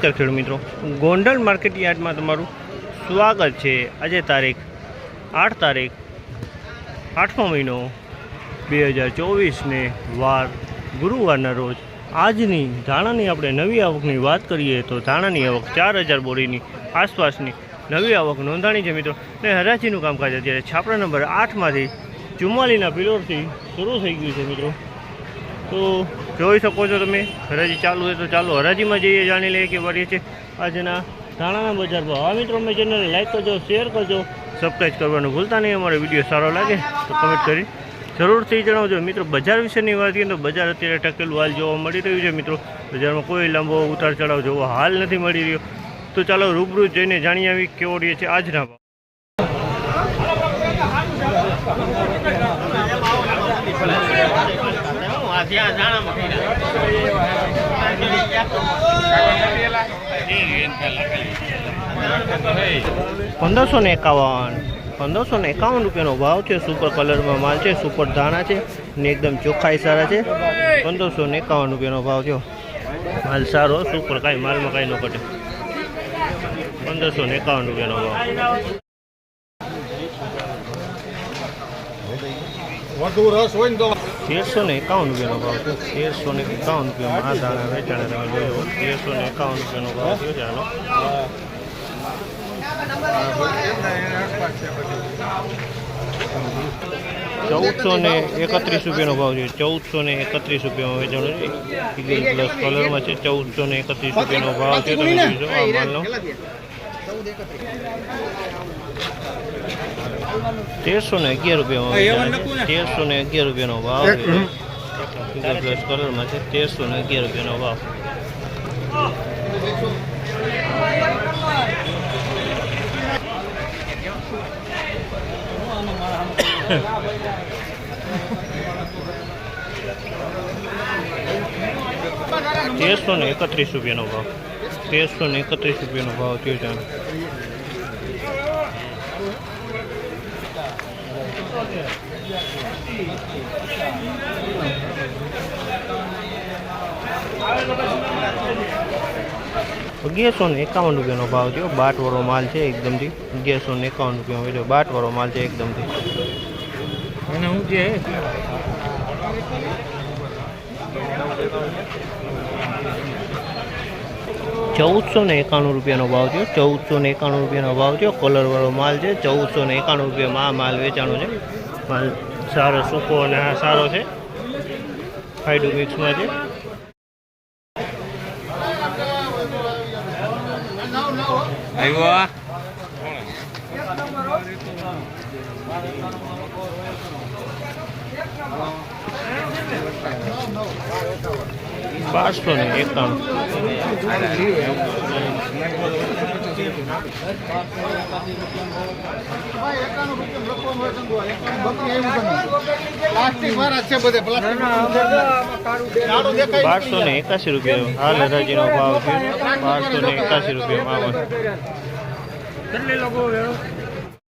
નમસ્કાર ખેડૂત મિત્રો. ગોંડલ માર્કેટ યાર્ડમાં તમારું સ્વાગત છે. આજે તારીખ આઠ તારીખ, આઠમો મહિનો બે હજાર ચોવીસને વાર ગુરુવારના રોજ. આજની ધાણાની આપણે નવી આવકની વાત કરીએ તો ધાણાની આવક ચાર હજાર બોરીની આસપાસની નવી આવક નોંધાણી છે મિત્રો. ને હરાજીનું કામકાજ અત્યારે છાપરા નંબર આઠમાંથી ચુમ્માલીના પિલોરથી શરૂ થઈ ગયું છે મિત્રો. તો જોઈ શકો છો તમે. હરાજી ચાલુ હોય તો ચાલો હરાજીમાં જઈએ, જાણી લઈએ કે વારીએ છે આજના ધાણાના બજાર ભાવ. આ મિત્રો મેં ચેનલને લાઈક કરજો શેર કરજો સબસ્ક્રાઈબ કરવાનું ભૂલતા નહીં. અમારો વીડિયો સારો લાગે તો કમેન્ટ કરી જરૂરથી જણાવજો. મિત્રો, બજાર વિશેની વાત કરીએ તો બજાર અત્યારે ટકેલું હાલ જોવા મળી રહ્યું છે મિત્રો. બજારમાં કોઈ લાંબો ઉતાર ચઢાવ જોવો હાલ નથી મળી રહ્યો. તો ચાલો રૂબરૂ જઈને જાણી આવી કેવો રહીએ છે આજના ભાવ. પંદરસો ને એકાવન. પંદરસો ને એકાવન રૂપિયાનો ભાવ છે. સુપર કલરમાં માલ છે. સુપર ધાણા છે. ને એકદમ ચોખ્ખાઈ સારા છે. પંદરસો ને એકાવન રૂપિયાનો ભાવ છે. માલ સારો સુપર કાંઈ માલમાં કાંઈ ન ઘટે. પંદરસો ને એકાવન રૂપિયાનો ભાવ. વધુ રસ હોય ને તો તેરસો ને એકાવન રૂપિયાનો ભાવ છે તેરસો ને એકાવન રૂપિયામાં આ ધાણા વેચાણે તમે જોયો. તેરસો ને એકાવન રૂપિયાનો ભાવ થયો આનો. ચૌદસો ને એકત્રીસ રૂપિયાનો ભાવ છે. ચૌદસો ને એકત્રીસ રૂપિયામાં વેચાણું છે. પ્લસ કલરમાં છે. ચૌદસો ને એકત્રીસ રૂપિયાનો ભાવ છે તમે જોઈ આ માલનો. તેરસો ને અગિયાર રૂપિયામાં વેચાણ છે તેરસો ને અગિયાર રૂપિયાનો ભાવ છે ઈગલ પ્લસ કલરમાં છે તેરસો ને અગિયાર રૂપિયાનો ભાવ તેરસો ને એકત્રીસ રૂપિયાનો ભાવ તેરસો ને એકત્રીસ રૂપિયાનો ભાવ થયો છે આનો. અગિયારસો ને એકાવન રૂપિયાનો ભાવ થયો બાટવાળો માલ છે એકદમથી અગિયારસો ને એકાવન રૂપિયામાં વેચ્યો બાટવાળો માલ છે એકદમથી અને હું કે ચૌદસો ને એકાણું રૂપિયાનો ભાવ થયો. ચૌદસો ને એકાણું રૂપિયાનો ભાવ થયો. કલરવાળો માલ છે. ચૌદસો ને એકાણું રૂપિયામાં આ માલ વેચાણો છે. માલ સારો, સૂકો અને આ સારો છે. ફાયડું મિક્સમાં છે. આવ્યો બારસો ને એકાણું બારસો ને એકાસી રૂપિયા. હાલ હરાજીનો ભાવ છે. બારસો ને એકાસી રૂપિયામાં આવે